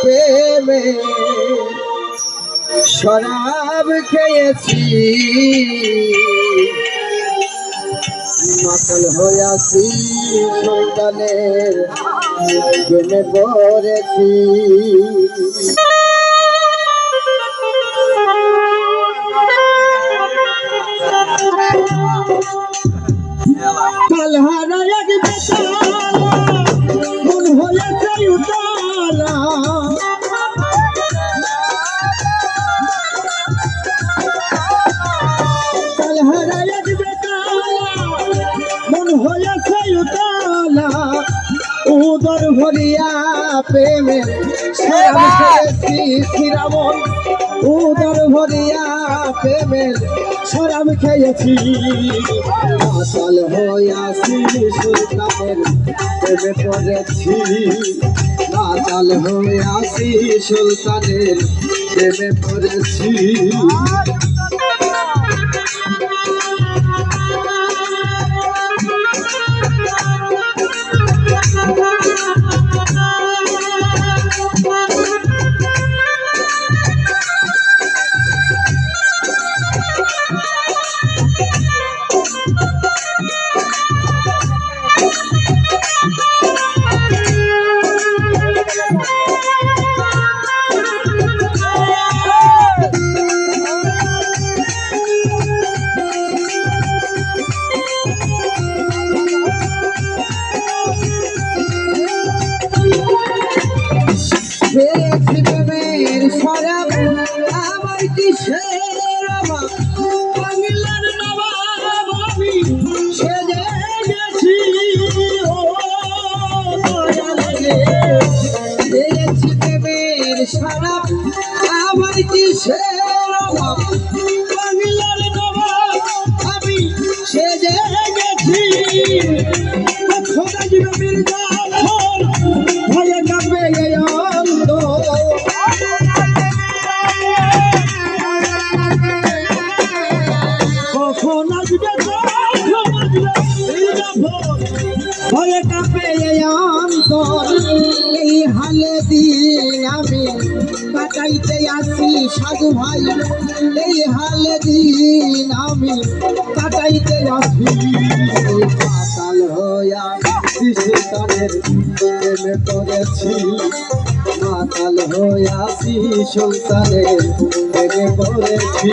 প্রেমে শরাব খেয়েছি। মাতাল হইয়াছি সন্তানের প্রেমে পড়েছি। কালহারা উদর ভরিয়া প্রেমে শ্রীরাম উদর ভরিয়া প্রেমের শরাব খেয়েছি। মাতাল হইয়াছি সুলতানের প্রেমে পড়েছি। মাতাল হইয়াছি সুলতানের প্রেমে পড়েছি। কিসের বাংলার নবাব আমি সেজে গেছি। খোদা জীব মির্জা ভয়ে কাঁপবে এই কখন আসবে কখন আসবে ভয়ে কাঁপে অন্তর। এই হালে দিন আমি কাটাইতে আসি সাধু ভাই। এই হালে দিন আমি কাটাইতে আসি পাতাল হইয়া শিশুতানের প্রেমে পড়েছি। মাতাল হইয়াছি সুলতানের প্রেমে পড়েছি।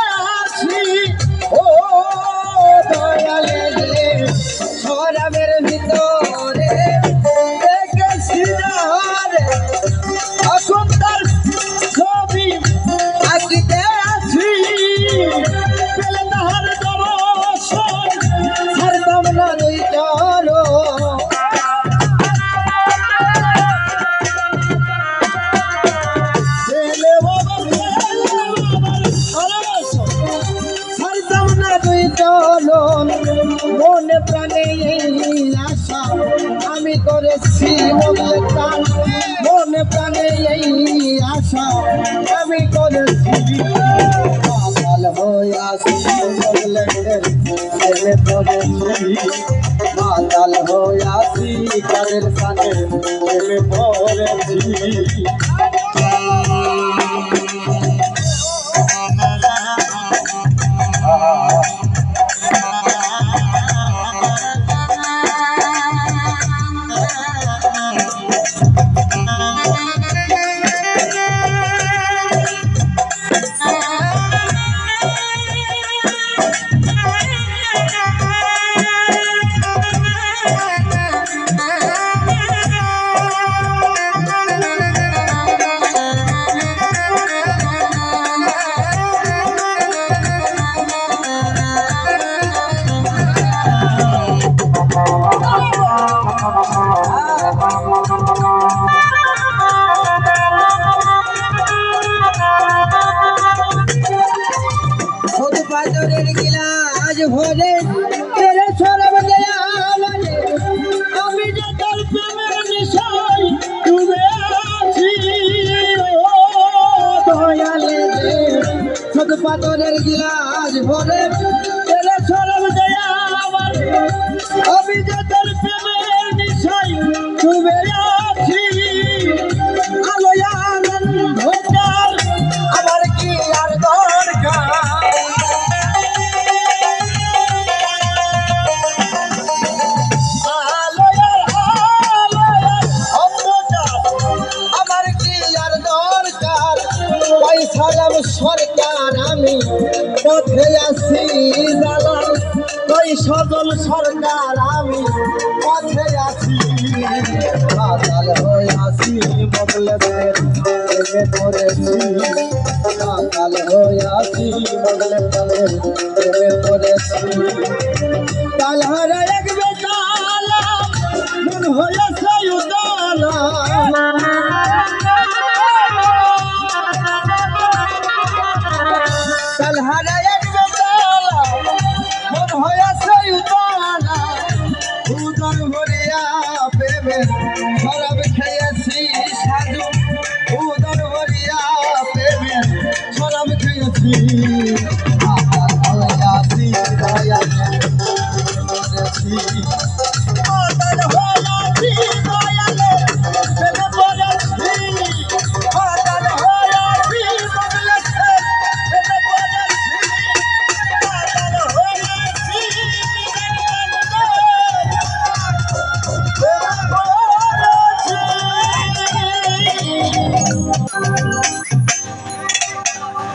চলন মনে প্রাণে আশা, আমি করেছি মনে প্রাণ মনে প্রাণে আশা, আমি করেছি। পাতাল হইয়াছি চকলেটের প্রেমে পড়েছি মাতাল প্রেমে পড়েছি Oye. সজল সরকার, আমি পথে আছি। পাতাল হয়ে আছি, মগলেদের প্রেমে পড়েছি। হয়ে আছি, মগলেদের প্রেমে পড়েছি। তালহারা এক বেতালা, মন হয়েছে উদালা